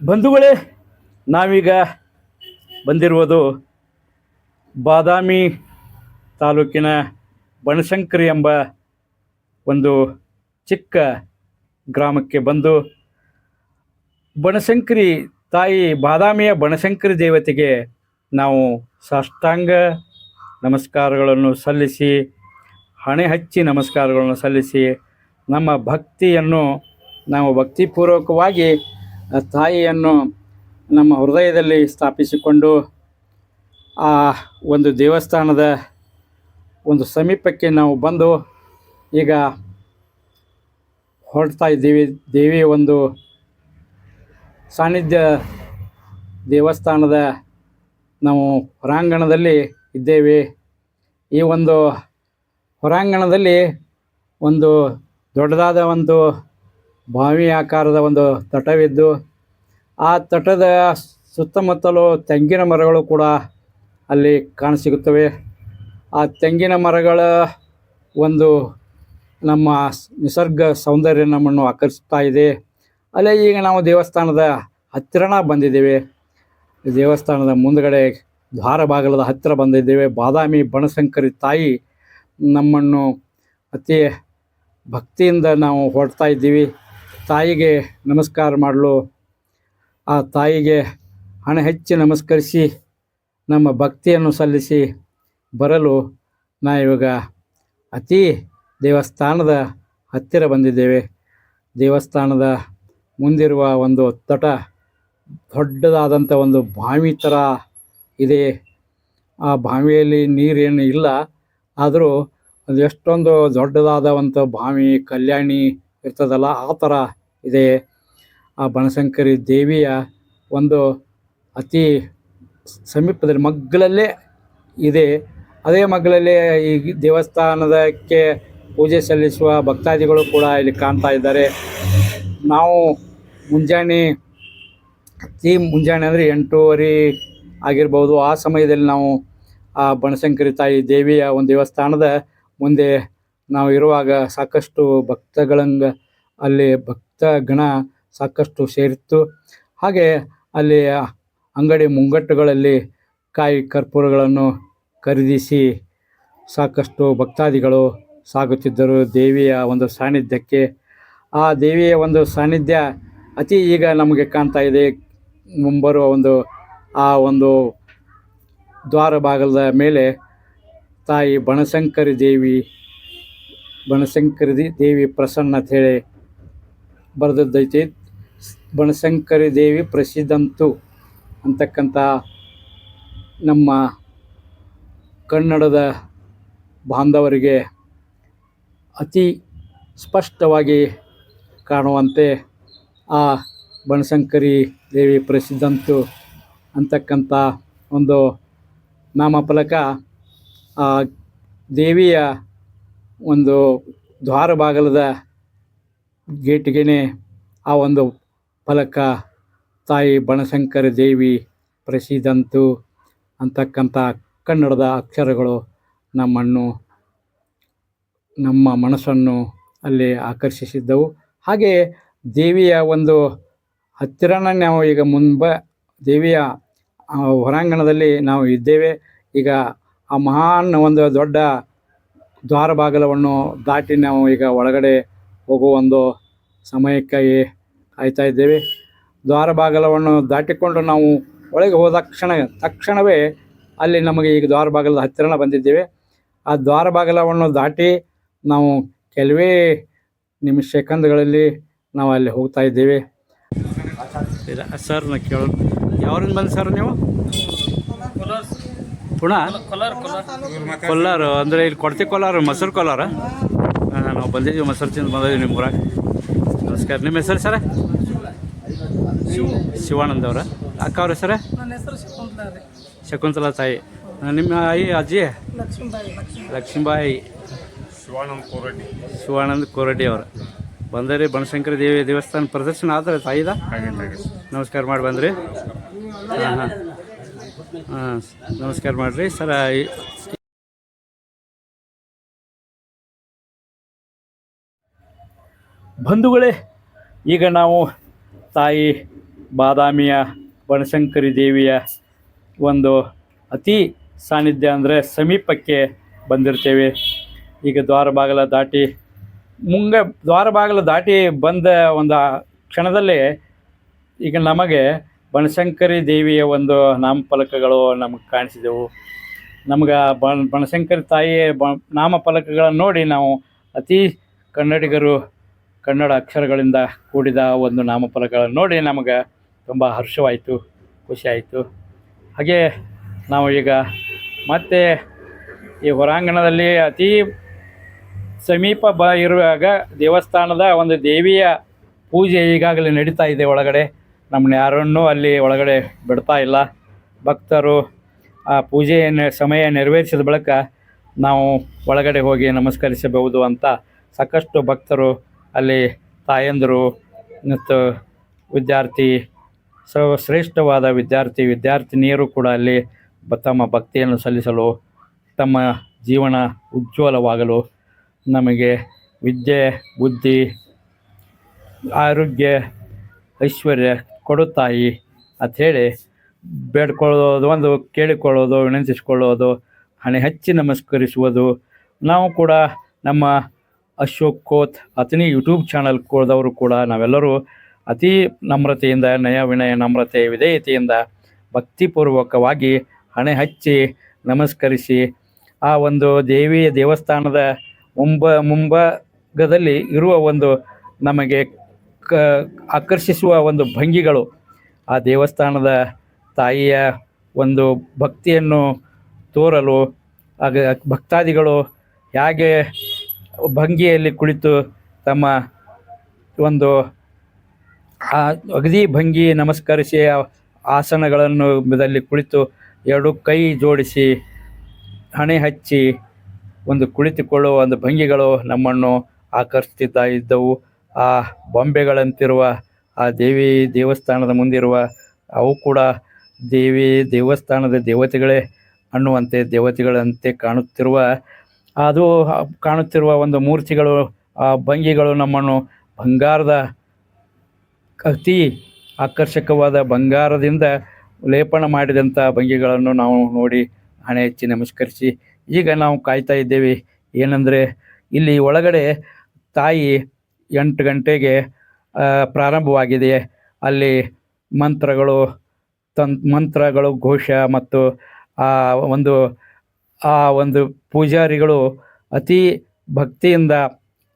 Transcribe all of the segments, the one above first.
ಬಂಧುಗಳೇ, ನಾವೀಗ ಬಂದಿರುವುದು ಬಾದಾಮಿ ತಾಲೂಕಿನ ಬಣಶಂಕರಿ ಎಂಬ ಒಂದು ಚಿಕ್ಕ ಗ್ರಾಮಕ್ಕೆ ಬಂದು ಬಣಶಂಕರಿ ತಾಯಿ ಬಾದಾಮಿಯ ಬಣಶಂಕರಿ ದೇವತೆಗೆ ನಾವು ಸಾಷ್ಟಾಂಗ ನಮಸ್ಕಾರಗಳನ್ನು ಸಲ್ಲಿಸಿ, ಹಣೆ ಹಚ್ಚಿ ನಮಸ್ಕಾರಗಳನ್ನು ಸಲ್ಲಿಸಿ ನಮ್ಮ ಭಕ್ತಿಯನ್ನು ನಾವು ಭಕ್ತಿಪೂರ್ವಕವಾಗಿ ತಾಯಿಯನ್ನು ನಮ್ಮ ಹೃದಯದಲ್ಲಿ ಸ್ಥಾಪಿಸಿಕೊಂಡು ಆ ಒಂದು ದೇವಸ್ಥಾನದ ಒಂದು ಸಮೀಪಕ್ಕೆ ನಾವು ಬಂದು ಈಗ ಹೊರಡ್ತಾ ಇದ್ದೀವಿ. ದೇವಿ ಒಂದು ಸಾನ್ನಿಧ್ಯ ದೇವಸ್ಥಾನದ ನಾವು ಹೊರಾಂಗಣದಲ್ಲಿ ಇದ್ದೇವೆ. ಈ ಒಂದು ಹೊರಾಂಗಣದಲ್ಲಿ ಒಂದು ದೊಡ್ಡದಾದ ಒಂದು ಬಾವಿ ಆಕಾರದ ಒಂದು ತಟವಿದ್ದು ಆ ತಟದ ಸುತ್ತಮುತ್ತಲು ತೆಂಗಿನ ಮರಗಳು ಕೂಡ ಅಲ್ಲಿ ಕಾಣಸಿಗುತ್ತವೆ. ಆ ತೆಂಗಿನ ಮರಗಳ ಒಂದು ನಮ್ಮ ನಿಸರ್ಗ ಸೌಂದರ್ಯ ನಮ್ಮನ್ನು ಆಕರ್ಷಿಸ್ತಾ ಇದೆ. ಅಲ್ಲೇ ಈಗ ನಾವು ದೇವಸ್ಥಾನದ ಹತ್ತಿರನ ಬಂದಿದ್ದೇವೆ. ದೇವಸ್ಥಾನದ ಮುಂದುಗಡೆ ದ್ವಾರ ಬಾಗಿಲದ ಹತ್ತಿರ ಬಂದಿದ್ದೇವೆ. ಬಾದಾಮಿ ಬನಶಂಕರಿ ತಾಯಿ ನಮ್ಮನ್ನು ಅತಿ ಭಕ್ತಿಯಿಂದ ನಾವು ಹೊರಡ್ತಾ ಇದ್ದೀವಿ. ತಾಯಿಗೆ ನಮಸ್ಕಾರ ಮಾಡಲು. ಆ ತಾಯಿಗೆ ಹಣ ಹೆಚ್ಚಿ ನಮಸ್ಕರಿಸಿ, ನಮ್ಮ ಭಕ್ತಿಯನ್ನು ಸಲ್ಲಿಸಿ ಬರಲು ನಾ ಅತಿ ದೇವಸ್ಥಾನದ ಹತ್ತಿರ ಬಂದಿದ್ದೇವೆ. ದೇವಸ್ಥಾನದ ಮುಂದಿರುವ ಒಂದು ತಟ ದೊಡ್ಡದಾದಂಥ ಒಂದು ಬಾವಿ ಥರ ಇದೆ. ಆ ಬಾವಿಯಲ್ಲಿ ನೀರೇನು ಇಲ್ಲ. ಆದರೂ ಅದು ಎಷ್ಟೊಂದು ದೊಡ್ಡದಾದ ಬಾವಿ, ಕಲ್ಯಾಣಿ ಇರ್ತದಲ್ಲ, ಆ ಥರ ಇದೆ. ಆ ಬನಶಂಕರಿ ದೇವಿಯ ಒಂದು ಅತಿ ಸಮೀಪದಲ್ಲಿ ಮಗ್ಗಲಲ್ಲೇ ಇದೆ. ಅದೇ ಮಗ್ಗಲಲ್ಲೇ ಈ ದೇವಸ್ಥಾನದಕ್ಕೆ ಪೂಜೆ ಸಲ್ಲಿಸುವ ಭಕ್ತಾದಿಗಳು ಕೂಡ ಇಲ್ಲಿ ಕಾಣ್ತಾ ಇದ್ದಾರೆ. ನಾವು ಮುಂಜಾನೆ, ಅತಿ ಮುಂಜಾನೆ ಅಂದರೆ ಎಂಟೂವರೆ ಆಗಿರ್ಬೋದು. ಆ ಸಮಯದಲ್ಲಿ ನಾವು ಆ ಬನಶಂಕರಿ ತಾಯಿ ದೇವಿಯ ಒಂದು ದೇವಸ್ಥಾನದ ಮುಂದೆ ನಾವು ಇರುವಾಗ ಸಾಕಷ್ಟು ಭಕ್ತಗಳಂಗ ಅಲ್ಲಿ ಭಕ್ತ ಗಣ ಸಾಕಷ್ಟು ಸೇರಿತ್ತು. ಹಾಗೆ ಅಲ್ಲಿ ಅಂಗಡಿ ಮುಂಗಟ್ಟುಗಳಲ್ಲಿ ಕಾಯಿ ಕರ್ಪೂರಗಳನ್ನು ಖರೀದಿಸಿ ಸಾಕಷ್ಟು ಭಕ್ತಾದಿಗಳು ಸಾಗುತ್ತಿದ್ದರು. ದೇವಿಯ ಒಂದು ಸಾನ್ನಿಧ್ಯಕ್ಕೆ. ಆ ದೇವಿಯ ಒಂದು ಸಾನ್ನಿಧ್ಯ ಅತಿ ಈಗ ನಮಗೆ ಕಾಣ್ತಾ ಇದೆ. ಮುಂಬರುವ ಒಂದು, ಆ ಒಂದು ದ್ವಾರ ಭಾಗದ ಮೇಲೆ ತಾಯಿ ಬನಶಂಕರಿ ದೇವಿ ಬನಶಂಕರಿ ದೇವಿ ಪ್ರಸನ್ನ ಅಂತ ಹೇಳಿ ಬರೆದದ್ದೈತಿ. ಬನಶಂಕರಿ ದೇವಿ ಪ್ರಸಿದ್ಧಂತು ಅಂತಕ್ಕಂಥ ನಮ್ಮ ಕನ್ನಡದ ಬಾಂಧವರಿಗೆ ಅತಿ ಸ್ಪಷ್ಟವಾಗಿ ಕಾಣುವಂತೆ ಆ ಬನಶಂಕರಿ ದೇವಿ ಪ್ರಸಿದ್ಧಂತು ಅಂತಕ್ಕಂಥ ಒಂದು ನಾಮಫಲಕ ಆ ದೇವಿಯ ಒಂದು ದ್ವಾರ ಬಾಗಲದ ಗೇಟಿಗೆ ಆ ಒಂದು ಫಲಕ, ತಾಯಿ ಬಣಶಂಕರ ದೇವಿ ಪ್ರಸಿದ್ಧಂತು ಅಂತಕ್ಕಂಥ ಕನ್ನಡದ ಅಕ್ಷರಗಳು ನಮ್ಮನ್ನು, ನಮ್ಮ ಮನಸ್ಸನ್ನು ಅಲ್ಲಿ ಆಕರ್ಷಿಸಿದ್ದವು. ಹಾಗೆ ದೇವಿಯ ಒಂದು ಹತ್ತಿರನ ನಾವು ಈಗ ಮುಂಬ, ದೇವಿಯ ಹೊರಾಂಗಣದಲ್ಲಿ ನಾವು ಇದ್ದೇವೆ. ಈಗ ಆ ಮಹಾನ್ ಒಂದು ದೊಡ್ಡ ದ್ವಾರ ಬಾಗಿಲವನ್ನು ದಾಟಿ ನಾವು ಈಗ ಒಳಗಡೆ ಹೋಗುವ ಒಂದು ಸಮಯಕ್ಕಾಗಿ ಕಾಯ್ತಾ ಇದ್ದೇವೆ. ದ್ವಾರ ಬಾಗಿಲವನ್ನು ದಾಟಿಕೊಂಡು ನಾವು ಒಳಗೆ ಹೋದ ಕ್ಷಣ, ತಕ್ಷಣವೇ ಅಲ್ಲಿ ನಮಗೆ ಈಗ ದ್ವಾರ ಬಾಗಿಲ ಹತ್ತಿರನ ಬಂದಿದ್ದೇವೆ. ಆ ದ್ವಾರ ಬಾಗಿಲವನ್ನು ದಾಟಿ ನಾವು ಕೆಲವೇ ನಿಮಿಷ ಸೆಕೆಂಡ್ಗಳಲ್ಲಿ ನಾವು ಅಲ್ಲಿ ಹೋಗ್ತಾ ಇದ್ದೇವೆ. ಸರ್, ನಾ ಕೇಳ ಯಾವ್ರಿಂದ ಬಂದು ಸರ್ ನೀವು? ಪುಣ? ಕೊಲ್ಲಾರ, ಅಂದರೆ ಇಲ್ಲಿ ಕೊಡ್ತಿ ಕೊಲ್ಲಾರ, ಮೊಸರು ಕೊಲ್ಲಾರ? ನಾವು ಬಂದಿದ್ದೀವಿ, ಮೊಸರು ತಿಂದು ಬಂದಿದ್ದೀವಿ ನಿಮ್ಮ ಊರಾಗ. ನಮಸ್ಕಾರ. ನಿಮ್ಮ ಹೆಸರು ಸರ? ಶಿವಾನಂದ ಅವರ ಅಕ್ಕ ಅವ್ರ ಹೆಸರು? ನನ್ನ ಹೆಸರು ಶಕುಂತಲಾ ರೀ. ಶಕುಂತಲಾ ತಾಯಿ. ನಿಮ್ಮ ಆಯಿ ಅಜ್ಜಿ? ಲಕ್ಷ್ಮೀಬಾಯಿ ಲಕ್ಷ್ಮೀ ಲಕ್ಷ್ಮೀಬಾಯಿ. ಶಿವಾನಂದ ಕೋರಡ್ಡಿ. ಶಿವಾನಂದ ಕೋರಡ್ಡಿ ಅವರು. ಬಂದರಿ ಬನಶಂಕರಿ ದೇವಿ ದೇವಸ್ಥಾನ ಪ್ರದರ್ಶನ ಆದ್ರೆ ತಾಯಿದ? ನಮಸ್ಕಾರ ಮಾಡಿ ಬಂದ್ರಿ. ಹಾಂ ಹಾಂ. ಹಾಂ ನಮಸ್ಕಾರ ಮಾಡಿರಿ. ಸರ ಬಂಧುಗಳೇ ಈಗ ನಾವು ತಾಯಿ ಬಾದಾಮಿಯ ಬನಶಂಕರಿ ದೇವಿಯ ಒಂದು ಅತಿ ಸಾನ್ನಿಧ್ಯ ಅಂದರೆ ಸಮೀಪಕ್ಕೆ ಬಂದಿರ್ತೇವೆ. ಈಗ ದ್ವಾರ ಬಾಗಿಲ ದಾಟಿ ಮುಂಗ ದ್ವಾರ ಬಾಗಿಲು ದಾಟಿ ಬಂದ ಒಂದು ಕ್ಷಣದಲ್ಲಿ ಈಗ ನಮಗೆ ಬನಶಂಕರಿ ದೇವಿಯ ಒಂದು ನಾಮಫಲಕಗಳು ನಮಗೆ ಕಾಣಿಸಿದೆವು. ನಮ್ಗೆ ಬಣ ಬನಶಂಕರಿ ತಾಯಿಯ ಬ ನಾಮಫಲಕಗಳನ್ನು ನೋಡಿ ನಾವು ಅತಿ ಕನ್ನಡಿಗರು ಕನ್ನಡ ಅಕ್ಷರಗಳಿಂದ ಕೂಡಿದ ಒಂದು ನಾಮಫಲಕಗಳನ್ನು ನೋಡಿ ನಮಗೆ ತುಂಬ ಹರ್ಷವಾಯಿತು, ಖುಷಿಯಾಯಿತು. ಹಾಗೆ ನಾವು ಈಗ ಮತ್ತೆ ಈ ಹೊರಾಂಗಣದಲ್ಲಿ ಅತಿ ಸಮೀಪ ಬ ಇರುವಾಗ ದೇವಸ್ಥಾನದ ಒಂದು ದೇವಿಯ ಪೂಜೆ ಈಗಾಗಲೇ ನಡೀತಾ ಇದೆ ಒಳಗಡೆ. ನಮ್ಮನ್ನ ಯಾರನ್ನೂ ಅಲ್ಲಿ ಒಳಗಡೆ ಬಿಡ್ತಾ ಇಲ್ಲ. ಭಕ್ತರು ಆ ಪೂಜೆಯ ಸಮಯ ನೆರವೇರಿಸಿದ ಬಳಿಕ ನಾವು ಒಳಗಡೆ ಹೋಗಿ ನಮಸ್ಕರಿಸಬಹುದು ಅಂತ ಸಾಕಷ್ಟು ಭಕ್ತರು ಅಲ್ಲಿ ತಾಯಂದಿರು ಮತ್ತು ವಿದ್ಯಾರ್ಥಿ ಸರ್ವಶ್ರೇಷ್ಠವಾದ ವಿದ್ಯಾರ್ಥಿ ವಿದ್ಯಾರ್ಥಿನಿಯರು ಕೂಡ ಅಲ್ಲಿ ತಮ್ಮ ಭಕ್ತಿಯನ್ನು ಸಲ್ಲಿಸಲು, ತಮ್ಮ ಜೀವನ ಉಜ್ವಲವಾಗಲು ನಮಗೆ ವಿದ್ಯೆ, ಬುದ್ಧಿ, ಆರೋಗ್ಯ, ಐಶ್ವರ್ಯ ಕೊಡುತ್ತಾಯಿ ತಾಯಿ ಅಂಥೇಳಿ ಬೇಡ್ಕೊಳ್ಳೋದು ಒಂದು, ಕೇಳಿಕೊಳ್ಳೋದು, ವಿನಂತಿಸಿಕೊಳ್ಳೋದು, ಹಣೆ ಹಚ್ಚಿ ನಮಸ್ಕರಿಸುವುದು. ನಾವು ಕೂಡ ನಮ್ಮ ಅಶೋಕ್ ಕೋತ್, ಅತನಿ ಯೂಟ್ಯೂಬ್ ಚಾನಲ್ ಕೂಡದವರು ಕೂಡ ನಾವೆಲ್ಲರೂ ಅತಿ ನಮ್ರತೆಯಿಂದ, ನಯ ವಿನಯ ನಮ್ರತೆ, ವಿಧೇಯತೆಯಿಂದ ಭಕ್ತಿಪೂರ್ವಕವಾಗಿ ಹಣೆ ಹಚ್ಚಿ ನಮಸ್ಕರಿಸಿ ಆ ಒಂದು ದೇವಿಯ ದೇವಸ್ಥಾನದ ಮುಂಬ, ಮುಂಭಾಗದಲ್ಲಿ ಇರುವ ಒಂದು ನಮಗೆ ಕ, ಆಕರ್ಷಿಸುವ ಒಂದು ಭಂಗಿಗಳು. ಆ ದೇವಸ್ಥಾನದ ತಾಯಿಯ ಒಂದು ಭಕ್ತಿಯನ್ನು ತೋರಲು ಭಕ್ತಾದಿಗಳು ಹೇಗೆ ಭಂಗಿಯಲ್ಲಿ ಕುಳಿತು ತಮ್ಮ ಒಂದು ಆ ಅಗದಿ ಭಂಗಿ ನಮಸ್ಕರಿಸಿ ಆಸನಗಳನ್ನು ದಲ್ಲಿ ಕುಳಿತು ಎರಡು ಕೈ ಜೋಡಿಸಿ ಹಣೆ ಹಚ್ಚಿ ಒಂದು ಕುಳಿತುಕೊಳ್ಳುವ ಒಂದು ಭಂಗಿಗಳು ನಮ್ಮನ್ನು ಆಕರ್ಷಿಸ್ತಾ ಇದ್ದವು. ಆ ಬೊಂಬೆಗಳಂತಿರುವ ಆ ದೇವಿ ದೇವಸ್ಥಾನದ ಮುಂದಿರುವ ಅವು ಕೂಡ ದೇವಿ ದೇವಸ್ಥಾನದ ದೇವತೆಗಳೇ ಅನ್ನುವಂತೆ ದೇವತೆಗಳಂತೆ ಕಾಣುತ್ತಿರುವ ಅದು ಕಾಣುತ್ತಿರುವ ಒಂದು ಮೂರ್ತಿಗಳು, ಆ, ಭಂಗಿಗಳು ನಮ್ಮನ್ನು ಬಂಗಾರದ ಅತಿ ಆಕರ್ಷಕವಾದ ಬಂಗಾರದಿಂದ ಲೇಪನ ಮಾಡಿದಂಥ ಭಂಗಿಗಳನ್ನು ನಾವು ನೋಡಿ ಹಣೆ ಹೆಚ್ಚಿ ನಮಸ್ಕರಿಸಿ, ಈಗ ನಾವು ಕಾಯ್ತಾ ಇದ್ದೇವೆ. ಏನಂದರೆ, ಇಲ್ಲಿ ಒಳಗಡೆ ತಾಯಿ ಎಂಟು ಗಂಟೆಗೆ ಪ್ರಾರಂಭವಾಗಿದೆ. ಅಲ್ಲಿ ಮಂತ್ರಗಳು ತಂತ್ ಮಂತ್ರಗಳು ಘೋಷ ಮತ್ತು, ಆ, ಒಂದು ಆ ಒಂದು ಪೂಜಾರಿಗಳು ಅತಿ ಭಕ್ತಿಯಿಂದ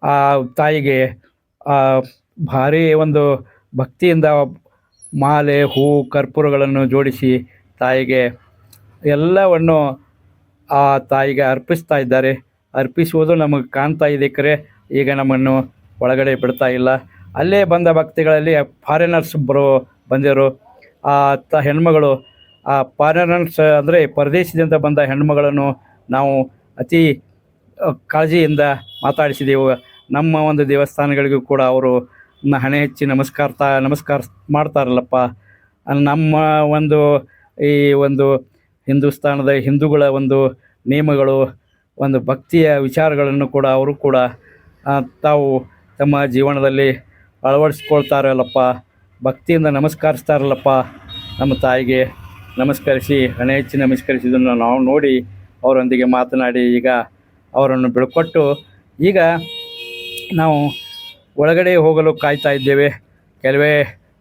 ಆ ತಾಯಿಗೆ ಆ ಭಾರಿ ಒಂದು ಭಕ್ತಿಯಿಂದ ಮಾಲೆ, ಹೂ, ಕರ್ಪೂರಗಳನ್ನು ಜೋಡಿಸಿ ತಾಯಿಗೆ ಎಲ್ಲವನ್ನು ಆ ತಾಯಿಗೆ ಅರ್ಪಿಸ್ತಾ ಇದ್ದಾರೆ. ಅರ್ಪಿಸುವುದು ನಮಗೆ ಕಾಣ್ತಾ ಇದೆ ಕರೆ. ಈಗ ನಮ್ಮನ್ನು ಒಳಗಡೆ ಬಿಡ್ತಾ ಇಲ್ಲ. ಅಲ್ಲೇ ಬಂದ ಭಕ್ತಿಗಳಲ್ಲಿ ಫಾರಿನರ್ಸ್ ಬರೋ ಬಂದಿರೋ. ಆ ತ ಹೆಣ್ಮಗಳು ಆ ಫಾರಿನರ್ಸ್ ಅಂದರೆ ಪರದೇಶದಿಂದ ಬಂದ ಹೆಣ್ಮಗಳನ್ನು ನಾವು ಅತಿ ಕಾಳಜಿಯಿಂದ ಮಾತಾಡಿಸಿದೆವು. ನಮ್ಮ ಒಂದು ದೇವಸ್ಥಾನಗಳಿಗೂ ಕೂಡ ಅವರು ಹಣೆ ಹೆಚ್ಚಿ ನಮಸ್ಕಾರ್ತಾ, ನಮಸ್ಕಾರ ಮಾಡ್ತಾರಲ್ಲಪ್ಪ. ನಮ್ಮ ಒಂದು ಈ ಒಂದು ಹಿಂದೂಸ್ತಾನದ ಹಿಂದೂಗಳ ಒಂದು ನಿಯಮಗಳು, ಒಂದು ಭಕ್ತಿಯ ವಿಚಾರಗಳನ್ನು ಕೂಡ ಅವರು ಕೂಡ ತಾವು ತಮ್ಮ ಜೀವನದಲ್ಲಿ ಅಳವಡಿಸ್ಕೊಳ್ತಾರಲ್ಲಪ್ಪ. ಭಕ್ತಿಯಿಂದ ನಮಸ್ಕರಿಸ್ತಾರಲ್ಲಪ್ಪ ನಮ್ಮ ತಾಯಿಗೆ. ನಮಸ್ಕರಿಸಿ, ಹಣೆ ಹೆಚ್ಚಿ ನಮಸ್ಕರಿಸಿದ್ದನ್ನು ನಾವು ನೋಡಿ ಅವರೊಂದಿಗೆ ಮಾತನಾಡಿ ಈಗ ಅವರನ್ನು ಬಿಳ್ಕೊಟ್ಟು ಈಗ ನಾವು ಒಳಗಡೆ ಹೋಗಲು ಕಾಯ್ತಾ ಇದ್ದೇವೆ. ಕೆಲವೇ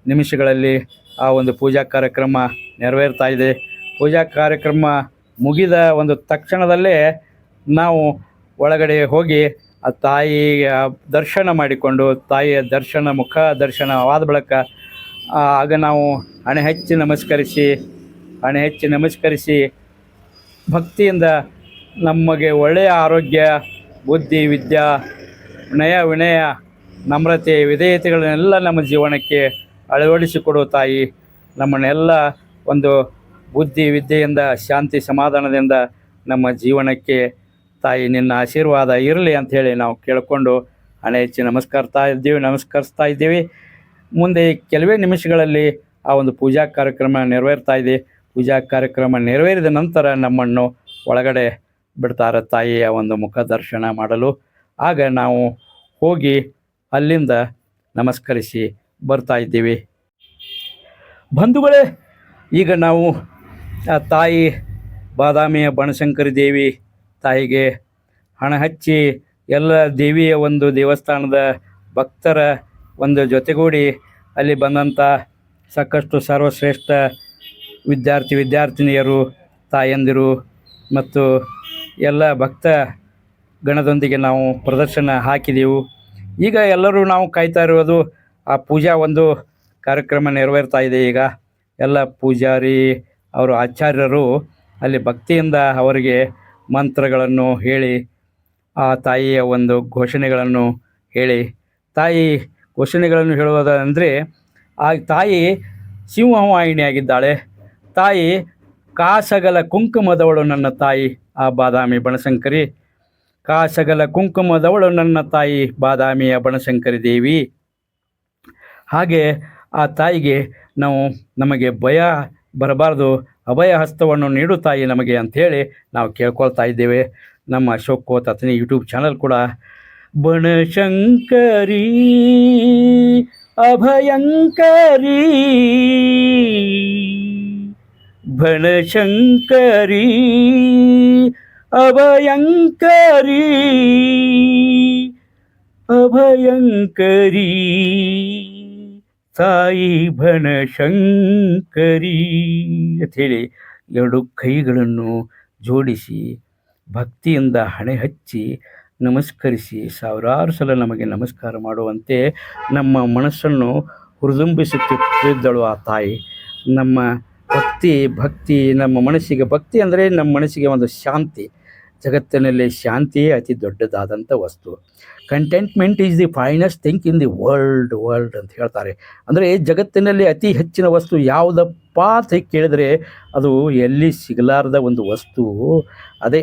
ನಿಮಿಷಗಳಲ್ಲಿ ಆ ಒಂದು ಪೂಜಾ ಕಾರ್ಯಕ್ರಮ ನೆರವೇರ್ತಾ ಇದೆ. ಪೂಜಾ ಕಾರ್ಯಕ್ರಮ ಮುಗಿದ ಒಂದು ತಕ್ಷಣದಲ್ಲೇ ನಾವು ಒಳಗಡೆ ಹೋಗಿ ಆ ತಾಯಿಯ ದರ್ಶನ ಮಾಡಿಕೊಂಡು, ತಾಯಿಯ ದರ್ಶನ ಮುಖ ದರ್ಶನವಾದ ಬಳಿಕ ಆಗ ನಾವು ಹಣೆ ಹಚ್ಚಿ ನಮಸ್ಕರಿಸಿ ಹಣೆ ಹೆಚ್ಚಿ ನಮಸ್ಕರಿಸಿ ಭಕ್ತಿಯಿಂದ ನಮಗೆ ಒಳ್ಳೆಯ ಆರೋಗ್ಯ, ಬುದ್ಧಿ, ವಿದ್ಯಾ ನಯ ವಿನಯ, ನಮ್ರತೆ, ವಿಧೇಯತೆಗಳನ್ನೆಲ್ಲ ನಮ್ಮ ಜೀವನಕ್ಕೆ ಅಳವಡಿಸಿಕೊಡುವ ತಾಯಿ, ನಮ್ಮನ್ನೆಲ್ಲ ಒಂದು ಬುದ್ಧಿ, ವಿದ್ಯೆಯಿಂದ, ಶಾಂತಿ, ಸಮಾಧಾನದಿಂದ ನಮ್ಮ ಜೀವನಕ್ಕೆ ತಾಯಿ ನಿನ್ನ ಆಶೀರ್ವಾದ ಇರಲಿ ಅಂಥೇಳಿ ನಾವು ಕೇಳಿಕೊಂಡು ಹಣೆ ಹೆಚ್ಚಿ ನಮಸ್ಕರಿಸ್ತಾ ಇದ್ದೀವಿ ನಮಸ್ಕರಿಸ್ತಾ ಇದ್ದೀವಿ. ಮುಂದೆ ಕೆಲವೇ ನಿಮಿಷಗಳಲ್ಲಿ ಆ ಒಂದು ಪೂಜಾ ಕಾರ್ಯಕ್ರಮ ನೆರವೇರ್ತಾ ಇದೆ. ಪೂಜಾ ಕಾರ್ಯಕ್ರಮ ನೆರವೇರಿದ ನಂತರ ನಮ್ಮನ್ನು ಒಳಗಡೆ ಬಿಡ್ತಾರೆ ತಾಯಿಯ ಒಂದು ಮುಖ ದರ್ಶನ ಮಾಡಲು. ಆಗ ನಾವು ಹೋಗಿ ಅಲ್ಲಿಂದ ನಮಸ್ಕರಿಸಿ ಬರ್ತಾ ಇದ್ದೀವಿ. ಬಂಧುಗಳೇ, ಈಗ ನಾವು ಆ ತಾಯಿ ಬಾದಾಮಿಯ ಬನಶಂಕರಿ ದೇವಿ ತಾಯಿಗೆ ಹಣ ಹಚ್ಚಿ ಎಲ್ಲ ದೇವಿಯ ಒಂದು ದೇವಸ್ಥಾನದ ಭಕ್ತರ ಒಂದು ಜೊತೆಗೂಡಿ ಅಲ್ಲಿ ಬಂದಂಥ ಸಾಕಷ್ಟು ಸರ್ವಶ್ರೇಷ್ಠ ವಿದ್ಯಾರ್ಥಿ ವಿದ್ಯಾರ್ಥಿನಿಯರು, ತಾಯಂದಿರು ಮತ್ತು ಎಲ್ಲ ಭಕ್ತ ಗಣದೊಂದಿಗೆ ನಾವು ಪ್ರದರ್ಶನ ಹಾಕಿದೆವು. ಈಗ ಎಲ್ಲರೂ ನಾವು ಕಾಯ್ತಾ ಇರುವುದು ಆ ಪೂಜಾ ಒಂದು ಕಾರ್ಯಕ್ರಮ ನೆರವೇರ್ತಾ ಇದೆ ಈಗ. ಎಲ್ಲ ಪೂಜಾರಿ, ಅವರು ಆಚಾರ್ಯರು ಅಲ್ಲಿ ಭಕ್ತಿಯಿಂದ ಅವರಿಗೆ ಮಂತ್ರಗಳನ್ನು ಹೇಳಿ, ಆ ತಾಯಿಯ ಒಂದು ಘೋಷಣೆಗಳನ್ನು ಹೇಳಿ. ತಾಯಿ ಘೋಷಣೆಗಳನ್ನು ಹೇಳುವುದಂದರೆ, ಆ ತಾಯಿ ಸಿಂಹವಾಹಿನಿಯಾಗಿದ್ದಾಳೆ. ತಾಯಿ, ಕಾಸಗಲ ಕುಂಕುಮದವಳು ನನ್ನ ತಾಯಿ, ಆ ಬಾದಾಮಿ ಬನಶಂಕರಿ. ಕಾಸಗಲ ಕುಂಕುಮದವಳು ನನ್ನ ತಾಯಿ, ಬಾದಾಮಿಯ ಬನಶಂಕರಿ ದೇವಿ. ಹಾಗೆ ಆ ತಾಯಿಗೆ ನಾವು ನಮಗೆ ಭಯ ಬರಬಾರ್ದು, ಅಭಯ ಹಸ್ತವನ್ನು ನೀಡು ತಾಯಿ ನಮಗೆ ಅಂಥೇಳಿ ನಾವು ಕೇಳ್ಕೊಳ್ತಾ ಇದ್ದೇವೆ. ನಮ್ಮ ಅಶೋಕ್ ಕೋತ್ ಅತನಿ ಯೂಟ್ಯೂಬ್ ಚಾನಲ್ ಕೂಡ ಬಣಶಂಕರಿ ಅಭಯಂಕರಿ. ಬನಶಂಕರಿ ಅಭಯಂಕರಿ ಅಭಯಂಕರಿ ತಾಯಿ ಬನಶಂಕರಿ ಅಂಥೇಳಿ ಎರಡು ಕೈಗಳನ್ನು ಜೋಡಿಸಿ ಭಕ್ತಿಯಿಂದ ಹಣೆ ಹಚ್ಚಿ ನಮಸ್ಕರಿಸಿ ಸಾವಿರಾರು ಸಲ ನಮಗೆ ನಮಸ್ಕಾರ ಮಾಡುವಂತೆ ನಮ್ಮ ಮನಸ್ಸನ್ನು ಹುರಿದುಂಬಿಸುತ್ತಿದ್ದಳು ಆ ತಾಯಿ. ನಮ್ಮ ಭಕ್ತಿ ಭಕ್ತಿ, ನಮ್ಮ ಮನಸ್ಸಿಗೆ ಭಕ್ತಿ ಅಂದರೆ ನಮ್ಮ ಮನಸ್ಸಿಗೆ ಒಂದು ಶಾಂತಿ. ಜಗತ್ತಿನಲ್ಲಿ ಶಾಂತಿಯೇ ಅತಿ ದೊಡ್ಡದಾದಂಥ ವಸ್ತು. Contentment is the finest thing in the world world ಅಂತ ಹೇಳ್ತಾರೆ. ಅಂದರೆ ಜಗತ್ತಿನಲ್ಲಿ ಅತಿ ಹೆಚ್ಚಿನ ವಸ್ತು ಯಾವುದಪ್ಪ ಅಂತ ಕೇಳಿದರೆ ಅದು ಎಲ್ಲಿ ಸಿಗಲಾರದ ಒಂದು ವಸ್ತು. ಅದೇ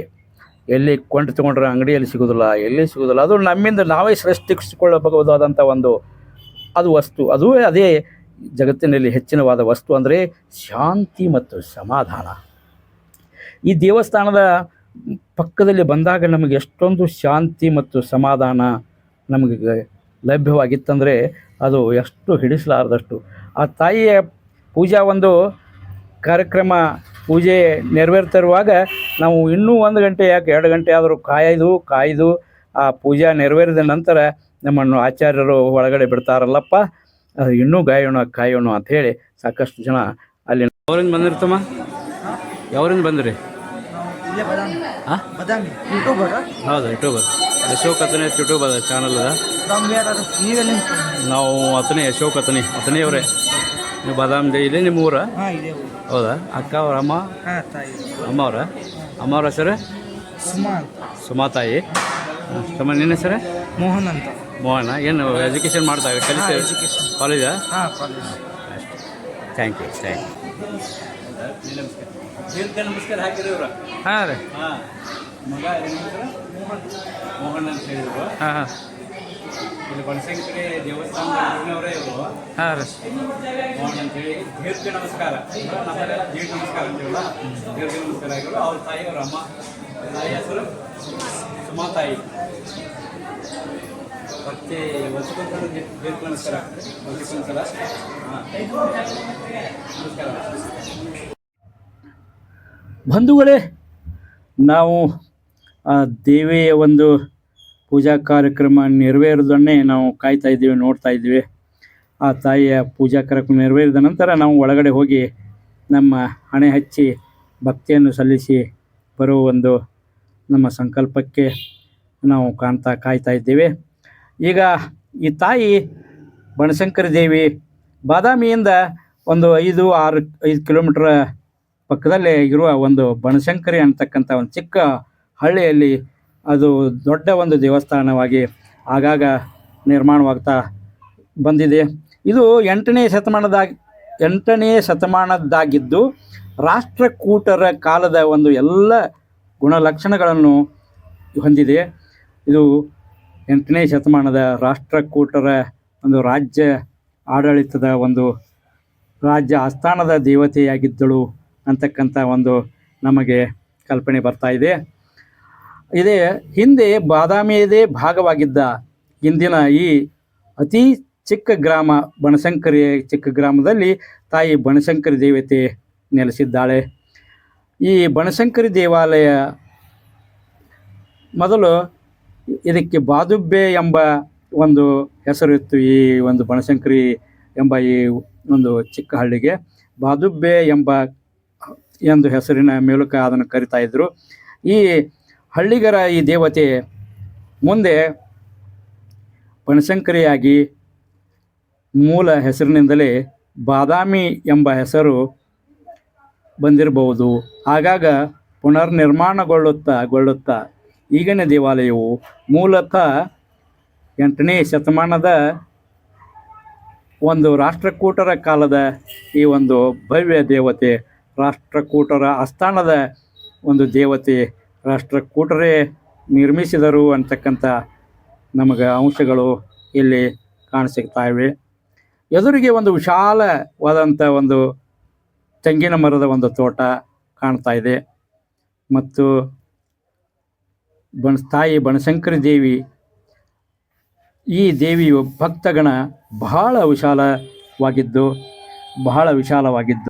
ಎಲ್ಲಿ ಕೊಂಡು ತೊಗೊಂಡ್ರೆ ಅಂಗಡಿಯಲ್ಲಿ ಸಿಗೋದಿಲ್ಲ, ಎಲ್ಲಿ ಸಿಗೋದಿಲ್ಲ, ಅದು ನಮ್ಮಿಂದ ನಾವೇ ಸೃಷ್ಟಿಸಿಕೊಳ್ಳಬಹುದಾದಂಥ ಒಂದು ಅದು ವಸ್ತು. ಅದು ಅದೇ ಜಗತ್ತಿನಲ್ಲಿ ಹೆಚ್ಚಿನವಾದ ವಸ್ತು ಅಂದರೆ ಶಾಂತಿ ಮತ್ತು ಸಮಾಧಾನ. ಈ ದೇವಸ್ಥಾನದ ಪಕ್ಕದಲ್ಲಿ ಬಂದಾಗ ನಮಗೆ ಎಷ್ಟೊಂದು ಶಾಂತಿ ಮತ್ತು ಸಮಾಧಾನ ನಮಗೆ ಲಭ್ಯವಾಗಿತ್ತಂದರೆ ಅದು ಎಷ್ಟು ಹಿಡಿಸಲಾರದಷ್ಟು. ಆ ತಾಯಿಯ ಪೂಜಾ ಒಂದು ಕಾರ್ಯಕ್ರಮ ಪೂಜೆ ನೆರವೇರ್ತಿರುವಾಗ ನಾವು ಇನ್ನೂ ಒಂದು ಗಂಟೆ ಯಾಕೆ ಎರಡು ಗಂಟೆ ಆದರೂ ಕಾಯ್ದು ಕಾಯ್ದು ಆ ಪೂಜಾ ನೆರವೇರಿದ ನಂತರ ನಮ್ಮನ್ನು ಆಚಾರ್ಯರು ಒಳಗಡೆ ಬಿಡ್ತಾರಲ್ಲಪ್ಪ. ಇನ್ನೂ ಗಾಯೋಣ ಕಾಯೋಣ ಅಂತ ಹೇಳಿ ಸಾಕಷ್ಟು ಜನ ಅಲ್ಲಿ ಅವರಿಂದ ಬಂದಿರ್ತಮ್ಮ ಯಾವ್ರಿಂದ ಬಂದ್ರಿ? ಇಲ್ಲೇ ಬದಾಮಿ. ಹಾಂ ಬದಾಮಿ. ಯೂಟ್ಯೂಬರ್? ಹೌದು ಯೂಟ್ಯೂಬರ್. ಅಶೋಕ್ ಅತನೇ ಯೂಟ್ಯೂಬ್ ಅದ ಚಾನಲ್ ಅದ. ನಾವು ಅತನೇ ಅಶೋಕ್ ಅತನೇ ಅವರೇ ನೀವು ಬಾದಾಮಿ ದೇ- ಇಲ್ಲೇ ನಿಮ್ಮ ಊರ? ಇದೆ ಹೌದಾ? ಅಕ್ಕ ಅವ್ರ ಅಮ್ಮ? ತಾಯಿ. ಅಮ್ಮ ಅವರ ಅಮ್ಮ ಅವ್ರ ಹೆಸರು ಸುಮಾ ತಾಯಿ. ತಮ್ಮ ನಿನ್ನ ಹೆಸರು? ಮೋಹನ್ ಅಂತ. ಮೋಹನ ಏನು ಎಜುಕೇಷನ್ ಮಾಡ್ತಾ ಕಲಿತ ಕಾಲೇಜ ಕಾಲೇಜಾ ಹಾಂ college thank you thank you ನಮಸ್ಕಾರ. ಹಾಕಿರಿ ಇವ್ರ. ಹಾಂ ರೀ. ಹಾಂ. ಮಗ ಮೋಹನ್ ಅಂತ ಹೇಳಿದ್ರು. ಹಾಂ ಹಾಂ. ಇಲ್ಲಿ ದೇವಸ್ಥಾನದವರೇ ಇವರು. ಹಾಂ ರೀ. ಮೋಹನ್ ಅಂತೇಳಿ ನಮಸ್ಕಾರ. ದೀರ್ಘ ನಮಸ್ಕಾರ ಅಂತೀವಲ್ಲ ದೀರ್ಘ ನಮಸ್ಕಾರ ಆಗಿರು ಅವ್ರ ತಾಯಿ ಅವ್ರ ಅಮ್ಮ. ತಾಯಿ ಹೆಸರು? ಸುಮಾ ತಾಯಿ. ಮತ್ತೆ ವರ್ಷಕ್ಕೊಂದ್ಸಲ ಬೇಕು ನಮಸ್ಕಾರ ವರ್ಷಕ್ಕೊಂದ್ಸಲ? ನಮಸ್ಕಾರ. ಬಂಧುಗಳೇ, ನಾವು ಆ ದೇವಿಯ ಒಂದು ಪೂಜಾ ಕಾರ್ಯಕ್ರಮ ನೆರವೇರೋದನ್ನೇ ನಾವು ಕಾಯ್ತಾ ಇದ್ದೀವಿ, ನೋಡ್ತಾ ಇದ್ದೀವಿ. ಆ ತಾಯಿಯ ಪೂಜಾ ಕಾರ್ಯಕ್ರಮ ನೆರವೇರಿದ ನಂತರ ನಾವು ಒಳಗಡೆ ಹೋಗಿ ನಮ್ಮ ಹಣೆ ಹಚ್ಚಿ ಭಕ್ತಿಯನ್ನು ಸಲ್ಲಿಸಿ ಬರುವ ಒಂದು ನಮ್ಮ ಸಂಕಲ್ಪಕ್ಕೆ ನಾವು ಕಾಣ್ತಾ ಕಾಯ್ತಾ ಇದ್ದೇವೆ. ಈಗ ಈ ತಾಯಿ ಬನಶಂಕರಿ ದೇವಿ ಬಾದಾಮಿಯಿಂದ ಒಂದು ಐದು ಆರು ಐದು ಕಿಲೋಮೀಟ್ರ್ ಪಕ್ಕದಲ್ಲೇ ಇರುವ ಒಂದು ಬನಶಂಕರಿ ಅಂತಕ್ಕಂಥ ಒಂದು ಚಿಕ್ಕ ಹಳ್ಳಿಯಲ್ಲಿ ಅದು ದೊಡ್ಡ ಒಂದು ದೇವಸ್ಥಾನವಾಗಿ ಆಗಾಗ ನಿರ್ಮಾಣವಾಗ್ತಾ ಬಂದಿದೆ. ಇದು ಎಂಟನೇ ಶತಮಾನದಾಗ ಎಂಟನೇ ಶತಮಾನದ್ದಾಗಿದ್ದು ರಾಷ್ಟ್ರಕೂಟರ ಕಾಲದ ಒಂದು ಎಲ್ಲ ಗುಣಲಕ್ಷಣಗಳನ್ನು ಹೊಂದಿದೆ. ಇದು ಎಂಟನೇ ಶತಮಾನದ ರಾಷ್ಟ್ರಕೂಟರ ಒಂದು ರಾಜ್ಯ ಆಡಳಿತದ ಒಂದು ರಾಜ್ಯ ಆಸ್ಥಾನದ ದೇವತೆಯಾಗಿದ್ದಳು ಅಂತಕ್ಕಂಥ ಒಂದು ನಮಗೆ ಕಲ್ಪನೆ ಬರ್ತಾ ಇದೆ. ಇದೇ ಹಿಂದೆ ಬಾದಾಮಿಯದೇ ಭಾಗವಾಗಿದ್ದ ಇಂದಿನ ಈ ಅತಿ ಚಿಕ್ಕ ಗ್ರಾಮ ಬನಶಂಕರಿ ಚಿಕ್ಕ ಗ್ರಾಮದಲ್ಲಿ ತಾಯಿ ಬನಶಂಕರಿ ದೇವತೆ ನೆಲೆಸಿದ್ದಾಳೆ. ಈ ಬನಶಂಕರಿ ದೇವಾಲಯ ಮೊದಲು ಇದಕ್ಕೆ ಬಾದುಬ್ಬೆ ಎಂಬ ಒಂದು ಹೆಸರಿತ್ತು ಈ ಒಂದು ಬನಶಂಕರಿ ಎಂಬ ಈ ಒಂದು ಚಿಕ್ಕ ಹಳ್ಳಿಗೆ. ಬಾದುಬ್ಬೆ ಎಂಬ ಎಂದು ಹೆಸರಿನ ಮೂಲಕ ಅದನ್ನು ಕರಿತಾ ಇದ್ದರು ಈ ಹಳ್ಳಿಗರ ಈ ದೇವತೆ ಮುಂದೆ ಬನಶಂಕರಿಯಾಗಿ ಮೂಲ ಹೆಸರಿನಿಂದಲೇ ಬಾದಾಮಿ ಎಂಬ ಹೆಸರು ಬಂದಿರಬಹುದು. ಆಗಾಗ ಪುನರ್ನಿರ್ಮಾಣಗೊಳ್ಳುತ್ತಾ, ಗೊಳ್ಳುತ್ತಾ ಈಗಿನ ದೇವಾಲಯವು ಮೂಲತಃ ಎಂಟನೇ ಶತಮಾನದ ಒಂದು ರಾಷ್ಟ್ರಕೂಟರ ಕಾಲದ ಈ ಒಂದು ಭವ್ಯ ದೇವತೆ, ರಾಷ್ಟ್ರಕೂಟರ ಆಸ್ಥಾನದ ಒಂದು ದೇವತೆ ರಾಷ್ಟ್ರಕೂಟರೇ ನಿರ್ಮಿಸಿದರು ಅಂತಕ್ಕಂಥ ನಮಗೆ ಅಂಶಗಳು ಇಲ್ಲಿ ಕಾಣಸಿಗ್ತಾ ಇವೆ. ಎದುರಿಗೆ ಒಂದು ವಿಶಾಲವಾದಂಥ ಒಂದು ತೆಂಗಿನ ಮರದ ಒಂದು ತೋಟ ಕಾಣ್ತಾ ಇದೆ. ಮತ್ತು ಬಣ ತಾಯಿ ಬನಶಂಕರಿ ದೇವಿ ಈ ದೇವಿಯು ಭಕ್ತಗಣ ಬಹಳ ವಿಶಾಲವಾಗಿದ್ದು ಬಹಳ ವಿಶಾಲವಾಗಿದ್ದು.